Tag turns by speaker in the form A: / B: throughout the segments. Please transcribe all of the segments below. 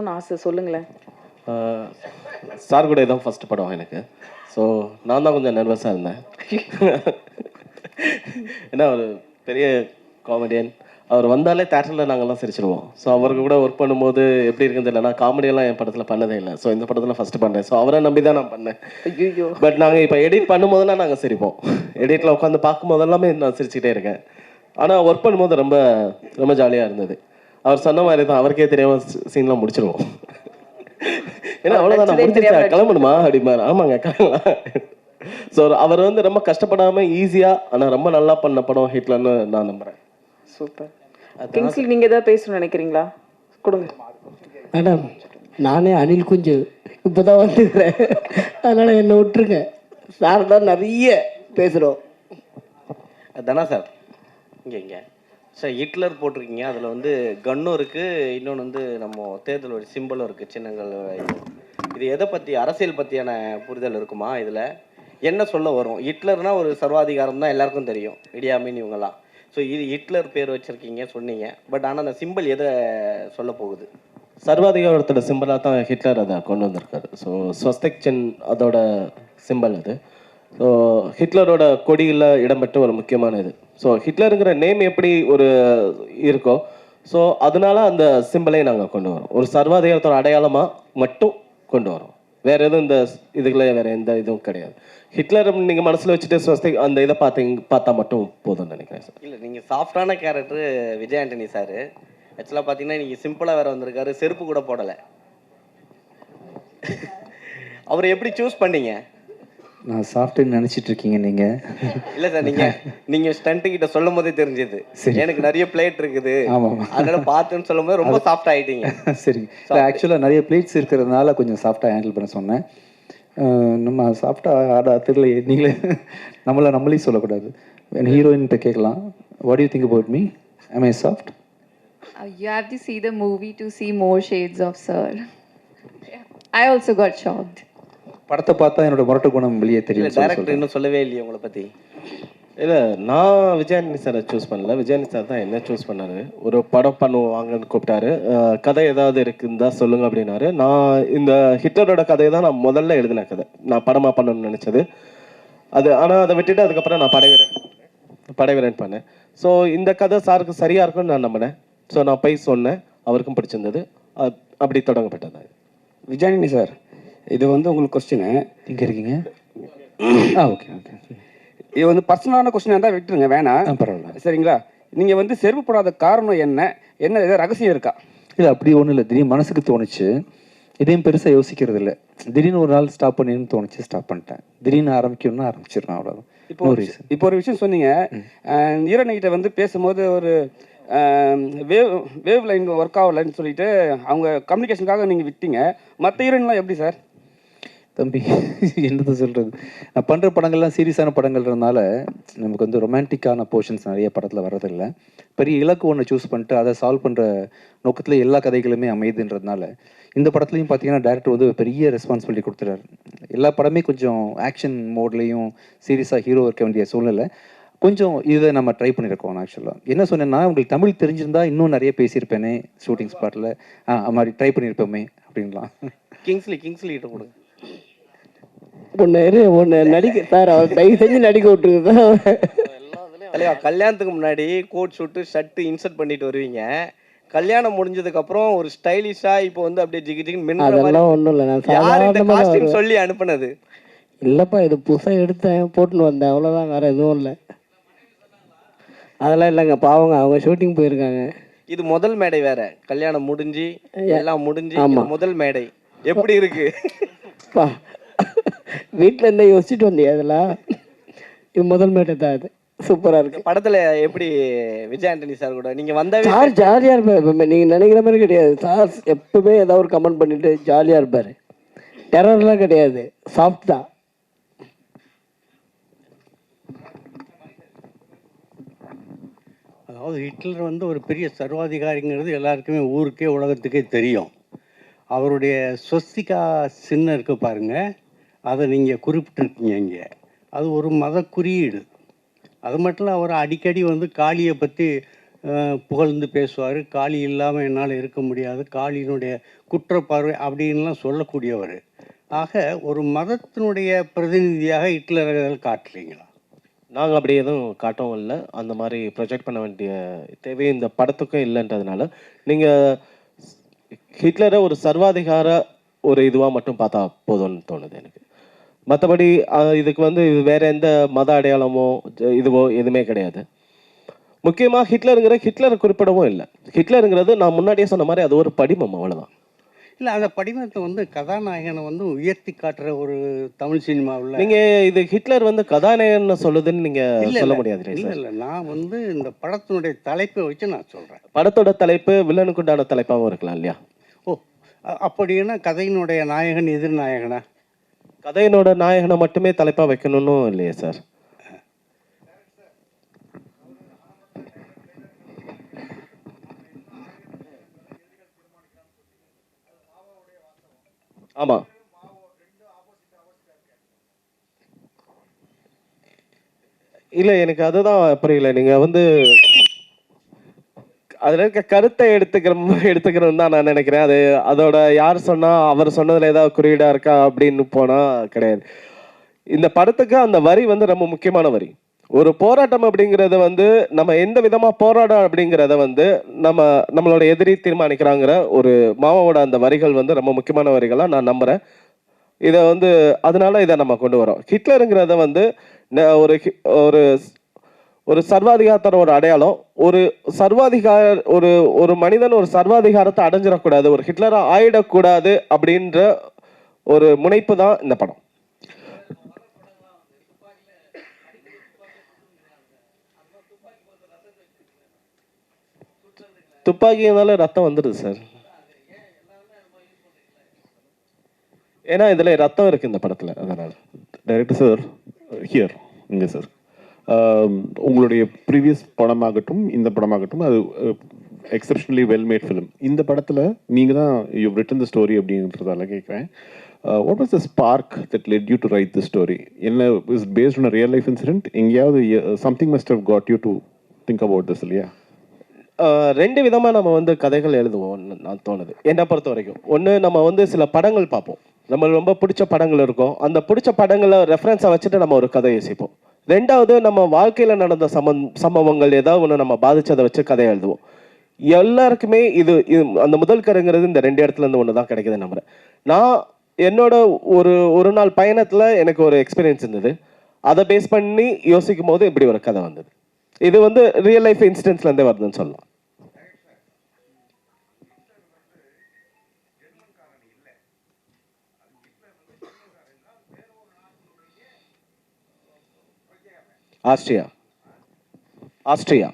A: பேசணும்னு ஆசை சொல்லுங்களேன்.
B: சார் கூட இதான் ஃபஸ்ட் படம் எனக்கு. ஸோ நான் தான் கொஞ்சம் நர்வஸாக இருந்தேன். ஏன்னா ஒரு பெரிய காமெடியன் அவர் வந்தாலே தேட்டரில் நாங்கள்லாம் சிரிச்சிருவோம். ஸோ அவருக்கு கூட ஒர்க் பண்ணும்போது எப்படி இருக்குன்னு தெரியல நான் காமெடியெல்லாம் என் படத்தில் பண்ணதே இல்லை. ஸோ இந்த படத்தில் ஃபஸ்ட்டு பண்ணேன் ஸோ அவரை நம்பி தான் நான் பண்ணேன்.
A: ஐயோ
B: பட் நாங்கள் இப்போ எடிட் பண்ணும்போதெல்லாம் நாங்கள் சிரிப்போம். எடிட்டில் உட்காந்து பார்க்கும்போது எல்லாமே நான் சிரிச்சுக்கிட்டே இருக்கேன். ஆனால் ஒர்க் பண்ணும்போது ரொம்ப ரொம்ப ஜாலியாக இருந்தது. அவர் சொன்ன மாதிரி தான் அவருக்கே தெரியாமல் சீன்லாம் முடிச்சிருவோம். ஏன்னா அவ்வளோதான் நான் கிளம்பணுமா? அப்படிம்பாரு. ஆமாங்க கிளம்பலாம். ஸோ அவர் வந்து ரொம்ப கஷ்டப்படாம ஈஸியாக ஆனால் ரொம்ப நல்லா பண்ண படம் ஹிட்லர்னு நான் நம்புகிறேன்
A: சூப்பர். கிங்ஸ்லி நீங்க ஏதாவது பேசணும்னு நினைக்கிறீங்களா? கொடுங்க.
C: மேடம் நானே அணில் குஞ்சு. இப்போ தான் வந்துக்கிறேன். அதனால் என்னை விட்டுருங்க. சார் தான் நிறைய பேசுகிறோம்
D: தனா சார்? இங்கே இங்கே. சார் ஹிட்லர் போட்டிருக்கீங்க. அதில் வந்து கன்னும் இருக்குது இன்னொன்று வந்து நம்ம தேர்தலோட சிம்பிளும் இருக்குது சின்னங்கள் இது. எதை பற்றி அரசியல் பற்றியான புரிதல் இருக்குமா இதில்? என்ன சொல்ல வரும்? ஹிட்லர்னா ஒரு சர்வாதிகாரம் தான் எல்லாருக்கும் தெரியும். இடியாமின் இவங்கெல்லாம். ஸோ இது ஹிட்லர் பேர் வச்சுருக்கீங்க சொன்னீங்க. பட் ஆனால் அந்த சிம்பிள் எதை சொல்ல போகுது?
B: சர்வாதிகாரத்தோட சிம்பிளாக தான் ஹிட்லர் அதை கொண்டு வந்திருக்காரு. ஸோ ஸ்வஸ்திக் சின் அதோட சிம்பல் அது. ஸோ ஹிட்லரோட கொடியில் இடம்பெற்ற ஒரு முக்கியமான இது. ஸோ ஹிட்லருங்கிற நேம் எப்படி ஒரு இருக்கோ ஸோ அதனால அந்த சிம்பலை நாங்கள் கொண்டு வரோம் ஒரு சர்வாதிகாரத்தோட அடையாளமாக மட்டும் கொண்டு வரோம் வேற எதுவும் இந்த இதுல வேற எந்த இதுவும் கிடையாது. ஹிட்லர் நீங்கள் மனசில் வச்சுட்டு ஸ்வஸ்தி அந்த இதை பார்த்தீங்க பார்த்தா மட்டும் போதும்னு நினைக்கிறேன் சார்.
D: இல்லை நீங்கள் சாஃப்டான கேரக்டர் விஜய் ஆண்டனி சார் ஆக்சுவலாக பார்த்தீங்கன்னா நீங்கள் சிம்பிளாக வேற வந்திருக்காரு செருப்பு கூட போடலை. அவரை எப்படி சூஸ் பண்ணீங்க?
E: நான் சாஃப்ட்வேர் நினச்சிட்டு இருக்கீங்க நீங்கள்
D: இல்ல சார் நீங்க நீங்க ஸ்டண்ட் கிட்ட சொல்லும் போதே தெரிஞ்சது எனக்கு நிறைய பிளேட் இருக்குது.
E: ஆமாம்.
D: அதனால பார்த்துன்னு சொல்லும் போது ரொம்ப சாஃப்ட் ஆயிட்டீங்க.
E: சரி. இல்லை ஆக்சுவலாக நிறைய பிளேட்ஸ் இருக்கிறதுனால கொஞ்சம் சாஃப்டாக ஹேண்டில் பண்ண சொன்னேன். நம்ம சாஃப்டாக ஆட தெரியல நீங்களே. நம்மளை நம்மளே சொல்லக்கூடாது. ஹீரோயின்கிட்ட கேட்கலாம். What you think about me am I soft
F: you have to see the movie to see more shades of Sir. Yeah. I also got shocked.
E: படத்தை பார்த்தா என்னோட முரட்டு குணம் வெளியே தெரியும்
D: டேரக்டர் இன்னும் சொல்லவே இல்லையே உங்களை பத்தி.
B: இல்லை நான் விஜயானி சாரை சூஸ் பண்ணல. விஜயானி சார் தான் என்ன சூஸ் பண்ணாரு? ஒரு படம் பண்ணுவாங்கன்னு கூப்பிட்டாரு. கதை ஏதாவது இருக்குன்னு சொல்லுங்க அப்படின்னாரு. நான் இந்த ஹிட்லரோட கதையை தான் நான் முதல்ல எழுதின கதை. நான் படமாக பண்ணணும்னு நினச்சது. அது ஆனால் அதை விட்டுட்டு அதுக்கப்புறம் நான் படைவீரன் படைவீரன் பண்ணேன். ஸோ இந்த கதை சாருக்கு சரியாக இருக்கும்னு நான் நம்பினேன். ஸோ நான் போய் சொன்னேன். அவருக்கும் பிடிச்சிருந்தது. அப்படி தொடங்கப்பட்டது.
G: விஜயானி சார் இது வந்து உங்களுக்கு கொஸ்டின்
E: இங்கே இருக்கீங்க? ஆ ஓகே ஓகே
G: இது வந்து பர்சனலான கொஸ்டினாக இருந்தால் விட்டுருங்க வேணாம்.
E: பரவாயில்ல.
G: சரிங்களா? நீங்கள் வந்து செருப்பு போடாத காரணம் என்ன? என்ன ஏதாவது ரகசியம் இருக்கா?
E: இல்லை அப்படி ஒன்றும் இல்லை. திடீர்னு மனசுக்கு தோணுச்சு. இதையும் பெருசாக யோசிக்கிறது இல்லை. திடீர்னு ஒரு நாள் ஸ்டாப் பண்ணின்னு தோணுச்சு ஸ்டாப் பண்ணிட்டேன். திடீர்னு ஆரம்பிக்கணும்னா ஆரம்பிச்சிடுறேன் அவ்வளோதான்
G: இப்போ ஒரு விஷயம்- இப்போ ஒரு விஷயம் சொன்னீங்க. ஈரணிகிட்ட வந்து பேசும்போது ஒரு வேவ் வேவ் லைன் ஒர்க் ஆகலைன்னு சொல்லிட்டு அவங்க கம்யூனிகேஷனுக்காக நீங்கள் விட்டீங்க. மற்ற ஹீரோயின்லாம் எப்படி சார்
E: தம்பி என்னது சொல்கிறது நான் பண்ணுற படங்கள்லாம் சீரியஸான படங்கள்றதுனால நமக்கு வந்து ரொமான்டிக்கான போர்ஷன்ஸ் நிறைய படத்தில் வர்றதில்லை. பெரிய இலக்கு ஒன்று சூஸ் பண்ணிட்டு அதை சால்வ் பண்ணுற நோக்கத்தில் எல்லா கதைகளுமே அமையுதுன்றதுனால இந்த படத்துலையும் பார்த்தீங்கன்னா டேரக்டர் வந்து பெரிய ரெஸ்பான்சிபிலிட்டி கொடுத்துறாரு எல்லா படமே கொஞ்சம் ஆக்ஷன் மோட்லேயும் சீரியஸாக ஹீரோ இருக்க வேண்டிய சூழ்நிலை. கொஞ்சம் இதை நம்ம ட்ரை பண்ணியிருக்கோம் ஆக்சுவலாக என்ன சொன்னேன்னா உங்களுக்கு தமிழ் தெரிஞ்சிருந்தா இன்னும் நிறைய பேசியிருப்பேனே ஷூட்டிங் ஸ்பாட்டில் ஆ மாதிரி ட்ரை பண்ணியிருப்போமே அப்படின்லாம்.
D: கிங்ஸ்லி கிங்ஸ்லி கிட்ட கொடுங்க
C: ஒன்று ஒன்று நடிக்க சார் அவர் தயவு செஞ்சு நடிக்க விட்டுருக்கு
D: தலைவா கல்யாணத்துக்கு முன்னாடி கோட் ஷூட்டு ஷர்ட்டு இன்சர்ட் பண்ணிட்டு வருவீங்க. கல்யாணம் முடிஞ்சதுக்கு அப்புறம் ஒரு ஸ்டைலிஷா இப்போ வந்து அப்படியே ஜிகி ஜிகின்னு மின்னுற மாதிரி
C: அதெல்லாம் ஒன்றும் இல்லை நான் சாதாரணமாக
D: சொல்லி அனுப்புனது?
C: இல்லைப்பா இது புதுசாக எடுத்தேன் போட்டுன்னு வந்தேன் அவ்வளோதான் வேறு எதுவும் இல்லை. அதெல்லாம் இல்லைங்க பாவங்க அவங்க ஷூட்டிங் போயிருக்காங்க.
D: இது முதல் மேடை வேற கல்யாணம் முடிஞ்சு எல்லாம் முடிஞ்சு முதல் மேடை. எப்படி இருக்கு?
C: பா வீட்டில் இருந்தே யோசிச்சுட்டு வந்தியா அதெல்லாம் இது முதல் மேட்டை தான் இது. சூப்பராக இருக்கு.
D: படத்துல எப்படி விஜய் ஆண்டனி சார் கூட? நீங்க வந்தாவே
C: சார் ஜாலியாக இருப்பார். எப்பவுமே நீங்கள் நினைக்கிற மாதிரி கிடையாது. சார் எப்பவுமே ஏதாவது ஒரு கமெண்ட் பண்ணிட்டு ஜாலியாக இருப்பார். டெரர்லாம் கிடையாது. சாஃப்ட் தான்.
H: அதாவது ஹிட்லர் வந்து ஒரு பெரிய சர்வாதிகாரிங்கிறது எல்லாருக்குமே ஊருக்கே உலகத்துக்கே தெரியும். அவருடைய ஸ்வஸ்திகா சின்னம் இருக்கு பாருங்க. அதை நீங்கள் குறிப்பிட்டிருக்கீங்க இங்கே. அது ஒரு மத குறியீடு. அது மட்டும் இல்லை அவர் அடிக்கடி வந்து காளியை பற்றி புகழ்ந்து பேசுவார். காளி இல்லாமல் என்னால் இருக்க முடியாது. காளியினுடைய குற்றப்பார்வை அப்படின்லாம் சொல்லக்கூடியவர். ஆக ஒரு மதத்தினுடைய பிரதிநிதியாக ஹிட்லர்கள் காட்டுறீங்களா
B: நாங்கள் அப்படி எதுவும் காட்டவும் இல்லை. அந்த மாதிரி ப்ரொஜெக்ட் பண்ண வேண்டிய தேவை இந்த படத்துக்கும் இல்லைன்றதுனால நீங்கள் ஹிட்லரை ஒரு சர்வாதிகார ஒரு இதுவாக மட்டும் பார்த்தா போதும்னு தோணுது எனக்கு. மற்றபடி இதுக்கு வந்து வேற எந்த மத அடையாளமோ இதுவோ எதுவுமே கிடையாது. முக்கியமாக ஹிட்லருங்கிற ஹிட்லரை குறிப்பிடவும் இல்லை. ஹிட்லருங்கிறது நான் முன்னாடியே சொன்ன மாதிரி அது ஒரு படிமம் அவ்வளோதான்
H: இல்லை அந்த படிமத்தை வந்து கதாநாயகனை வந்து உயர்த்தி காட்டுற ஒரு தமிழ் சினிமாவில்
B: நீங்க இது ஹிட்லர் வந்து கதாநாயகன் சொல்லுதுன்னு நீங்க
H: இல்ல,
B: சொல்ல. முடியாது
H: இல்லை இல்லை. நான் வந்து இந்த படத்தினுடைய தலைப்பை வச்சு நான் சொல்கிறேன்
B: படத்தோட தலைப்பு வில்லனுக்கு உண்டான தலைப்பாகவும் இருக்கலாம் இல்லையா?
H: ஓ அப்படின்னா கதையினுடைய நாயகன் எதிர்நாயகனா
B: கதையினோட நாயகனை மட்டுமே தலைப்பா வைக்கணும்னு இல்லையே சார்? ஆமா. இல்ல எனக்கு அதுதான் புரியல. நீங்க வந்து அதுல இருக்க கருத்தை எடுத்துக்கிற எடுத்துக்கிறோம் தான் நான் நினைக்கிறேன். அது அதோட யார் சொன்னா அவர் சொன்னதுல ஏதாவது குறியீடா இருக்கா அப்படின்னு போனா கிடையாது. இந்த படத்துக்கு அந்த வரி வந்து ரொம்ப முக்கியமான வரி. ஒரு போராட்டம் அப்படிங்கிறது வந்து நம்ம எந்த விதமாக போராடம் அப்படிங்கிறத வந்து நம்ம நம்மளோட எதிரி தீர்மானிக்கிறாங்கிற ஒரு மாமாவோட அந்த வரிகள் வந்து ரொம்ப முக்கியமான வரிகளாக நான் நம்புகிறேன் இதை வந்து அதனால இதை நம்ம கொண்டு வரோம். ஹிட்லருங்கிறத வந்து ந- ஒரு ஹி- ஒரு ஒரு சர்வாதிகாரத்தோட ஒரு அடையாளம் ஒரு சர்வாதிகார ஒரு ஒரு மனிதன் ஒரு சர்வாதிகாரத்தை அடைஞ்சிடக்கூடாது ஒரு ஹிட்லராக ஆயிடக்கூடாது அப்படின்ற ஒரு முனைப்பு தான் இந்த படம். துப்பாக்கினால ரத்தம் வந்துடுது சார். ஏன்னா இதில் ரத்தம் இருக்கு இந்த படத்தில் அதனால்.
I: டைரக்டர் சார் ஹியர் இங்கே சார் உங்களுடைய ப்ரீவியஸ் படமாகட்டும் இந்த படமாகட்டும் அது எக்ஸப்ஷனலி வெல் மேட் ஃபிலிம் இந்த படத்தில் நீங்கள் தான் யூ ரிட்டன் த ஸ்டோரி அப்படின்றதால கேட்குறேன் what was the spark that led you to write the story என்ன is based on real life incident எங்கேயாவது something must have got you to think about this இல்லையா?
B: ரெண்டு விதமாக நம்ம வந்து கதைகள் எழுதுவோம் நான் தோணுது. என்னை பொறுத்த வரைக்கும். ஒன்று நம்ம வந்து சில படங்கள் பார்ப்போம். நம்ம ரொம்ப பிடிச்ச படங்கள் இருக்கும். அந்த பிடிச்ச படங்களை ரெஃபரன்ஸை வச்சுட்டு நம்ம ஒரு கதை யோசிப்போம் ரெண்டாவது நம்ம வாழ்க்கையில் நடந்த சமன் சம்பவங்கள் ஏதாவது ஒன்று நம்ம பாதித்ததை வச்சு கதை எழுதுவோம். எல்லாருக்குமே இது இது அந்த முதல் கருங்கிறது இந்த ரெண்டு இடத்துல இருந்து ஒன்று தான் கிடைக்குது நம்புறேன். நான் என்னோட ஒரு ஒரு நாள் பயணத்தில் எனக்கு ஒரு எக்ஸ்பீரியன்ஸ் இருந்தது. அதை பேஸ் பண்ணி யோசிக்கும் போது இப்படி ஒரு கதை வந்தது. இது வந்து ரியல் லைஃப் இன்சிடென்ட்ஸ்ல வருதுன்னு சொல்லலாம். ஆஸ்ட்ரியா. ஆஸ்ட்ரியா.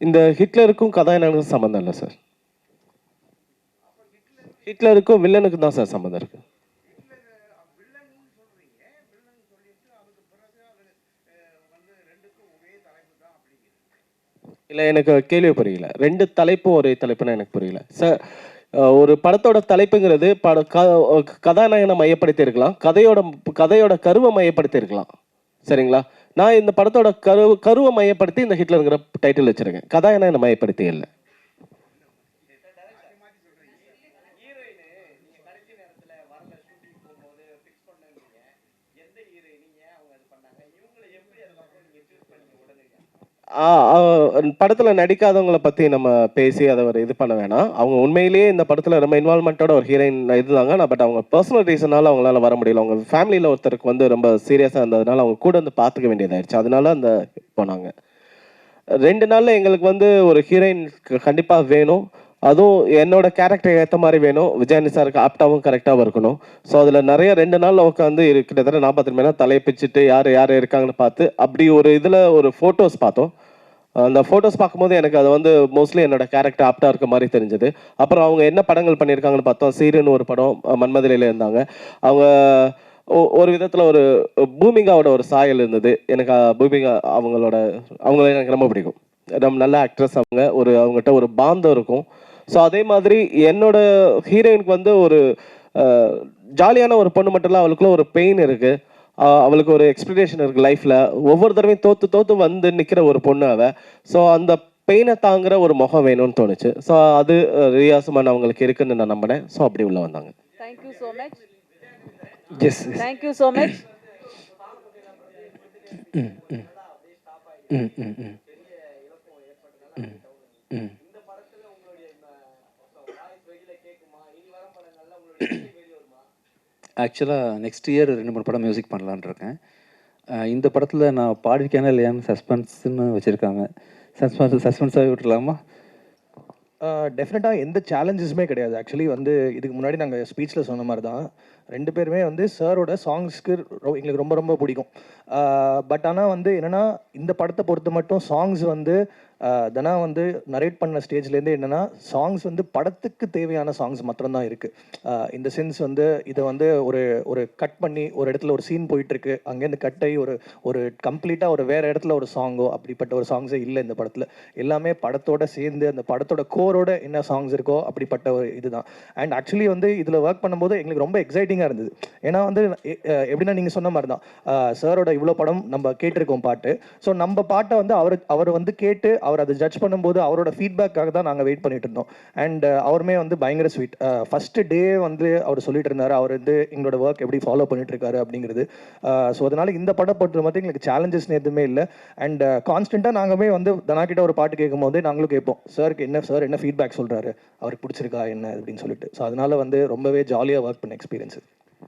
B: இந்த ஹிட்லருக்கும் கதாநாயகனுக்கும் சம்மந்தம் இல்லை சார் ஹிட்லருக்கும் வில்லனுக்கும் தான் சார் சம்மந்தம் இருக்கு. இல்லை எனக்கு கேள்வி புரியல. ரெண்டு தலைப்பும் ஒரே தலைப்புன்னு எனக்கு புரியல. சார் ஒரு படத்தோட தலைப்புங்கிறது பட க கதாநாயகனை மையப்படுத்தி இருக்கலாம். கதையோட கதையோட கருவை மையப்படுத்தி இருக்கலாம். சரிங்களா? நான் இந்த படத்தோட கரு கருவை மையப்படுத்தி இந்த ஹிட்லருங்கிற டைட்டில் வச்சுருக்கேன். கதாநாயகனை மையப்படுத்தி இல்லை. படத்தில் நடிக்காதவங்கள பற்றி நம்ம பேசி அதை ஒரு இது பண்ண வேணாம். அவங்க உண்மையிலேயே இந்த படத்தில் ரொம்ப இன்வால்மெண்ட்டோட ஒரு ஹீரோயின் இருந்தாங்க நான் பட் அவங்க பர்சனல் ரீசனால அவங்களால வர முடியல. அவங்க ஃபேமிலியில் ஒருத்தருக்கு வந்து ரொம்ப சீரியஸாக இருந்ததுனால அவங்க கூட வந்து பார்த்துக்க வேண்டியதாயிடுச்சு அதனால அந்த போனாங்க. ரெண்டு நாளில் எங்களுக்கு வந்து ஒரு ஹீரோயின் கண்டிப்பாக வேணும். அதுவும் என்னோட கேரக்டர் ஏற்ற மாதிரி வேணும். விஜயானி சாருக்கு ஆப்டாவும் கரெக்டாகவும் இருக்கணும். ஸோ அதில் நிறைய ரெண்டு நாளில் உட்காந்து கிட்டத்தட்ட நாற்பத்தி மணி நேரம் தலையை பிச்சுட்டு யார் யார் இருக்காங்கன்னு பார்த்து அப்படி ஒரு இதில் ஒரு ஃபோட்டோஸ் பார்த்தோம். அந்த ஃபோட்டோஸ் பார்க்கும்போது எனக்கு அது வந்து மோஸ்ட்லி என்னோட கேரக்டர் ஆப்டாக இருக்க மாதிரி தெரிஞ்சது. அப்புறம் அவங்க என்ன படங்கள் பண்ணியிருக்காங்கன்னு பார்த்தோம். சீருன்னு ஒரு படம் மன்மதிலையில் இருந்தாங்க. அவங்க ஒ- ஒரு விதத்தில் ஒரு பூமிகாவோட ஒரு சாயல் இருந்தது. எனக்கு பூமிங்கா பூமிகா அவங்களோட அவங்கள எனக்கு ரொம்ப பிடிக்கும். ரொம்ப நல்ல ஆக்ட்ரஸ் அவங்க. ஒரு அவங்ககிட்ட ஒரு பாந்தம் இருக்கும். ஸோ அதே மாதிரி என்னோட ஹீரோயினுக்கு வந்து ஒரு ஜாலியான ஒரு பொண்ணு மட்டும் இல்லை அவளுக்குள்ள ஒரு பெயின் இருக்குது அவளுக்கு ஒரு எக்ஸ்பெக்டேஷன் இருக்கு லைஃப்ல ஒவ்வொரு தடவையும் தோத்து தோத்து வந்து நிக்கிற ஒரு பொண்ணு அவ. ஸோ அந்த பெயினை தாங்குற ஒரு முகம் வேணும்னு தோணுச்சு. ஸோ அது அஹ், ரியா சுமன் அவங்களுக்கு இருக்குன்னு நான் நம்பினேன் ஸோ அப்படி உள்ள வந்தாங்க.
A: Thank you so much
E: yes
A: thank you so much
E: hmm hmm hmm ம் ம் ம் ஆக்சுவலாக நெக்ஸ்ட் இயர் ரெண்டு மூணு படம் மியூசிக் பண்ணலான்ருக்கேன் இந்த படத்தில் நான் பாடிருக்கேனா இல்லையான்னு சஸ்பென்ஸ்னு வச்சுருக்காங்க. சஸ்பென்ஸ் சஸ்பென்ஸாகவே விட்டுலாமா
J: டெஃபினட்டாக எந்த சேலஞ்சஸுமே கிடையாது. ஆக்சுவலி வந்து இதுக்கு முன்னாடி நாங்கள் ஸ்பீச்சில் சொன்ன மாதிரி தான் ரெண்டு பேருமே வந்து சாரோட சாங்ஸ்க்கு எங்களுக்கு ரொம்ப ரொம்ப பிடிக்கும். பட் ஆனால் வந்து என்னென்னா இந்த படத்தை பொறுத்த மட்டும் சாங்ஸ் வந்து தனா வந்து நரேட் பண்ண ஸ்டேஜ்லேருந்து என்னென்னா சாங்ஸ் வந்து படத்துக்கு தேவையான சாங்ஸ் மாத்திரம்தான் இருக்குது இந்த சென்ஸ் வந்து இதை வந்து ஒரு ஒரு கட் பண்ணி ஒரு இடத்துல ஒரு சீன் போயிட்டுருக்கு. அங்கேருந்து கட் ஆகி ஒரு ஒரு கம்ப்ளீட்டாக ஒரு வேறு இடத்துல ஒரு சாங்கோ அப்படிப்பட்ட ஒரு சாங்ஸே இல்லை இந்த படத்தில். எல்லாமே படத்தோட சேர்ந்து அந்த படத்தோட கோரோட என்ன சாங்ஸ் இருக்கோ அப்படிப்பட்ட ஒரு இதுதான். அண்ட் ஆக்சுவலி வந்து இதில் ஒர்க் பண்ணும்போது எங்களுக்கு ரொம்ப எக்ஸைட்டிங்காக இருந்தது. ஏன்னா வந்து எ- எப்படின்னா நீங்கள் சொன்ன மாதிரி தான் சாரோட இவ்வளோ படம் நம்ம கேட்டிருக்கோம் பாட்டு. ஸோ நம்ம பாட்டை வந்து அவர் அவர் வந்து கேட்டு அவர் அதை ஜட்ஜ் பண்ணும்போது அவரோட ஃபீட்பேக்காக தான் நாங்கள் வெயிட் பண்ணிட்டு இருந்தோம். அண்ட் uh, அவருமே வந்து பயங்கர ஸ்வீட் ஃபஸ்ட்டு டே வந்து அவர் சொல்லிட்டு இருந்தார் அவர் வந்து எங்களோட ஒர்க் எப்படி ஃபாலோ பண்ணிட்டு இருக்காரு அப்படிங்கிறது. Uh, ஸோ அதனால இந்த படம் பொறுத்த மட்டும் எங்களுக்கு சேலஞ்சஸ் எதுவுமே இல்லை. அண்ட் கான்ஸ்டண்ட்டாக uh, நாங்களுமே வந்து தனா கிட்ட ஒரு பாட்டு கேட்கும் போது நாங்களும் கேட்போம். சாருக்கு என்ன சார் என்ன ஃபீட்பேக் சொல்கிறாரு அவருக்கு பிடிச்சிருக்கா என்ன? அப்படின்னு சொல்லிட்டு. ஸோ அதனால வந்து ரொம்பவே ஜாலியாக ஒர்க் பண்ண எக்ஸ்பீரியன்ஸ்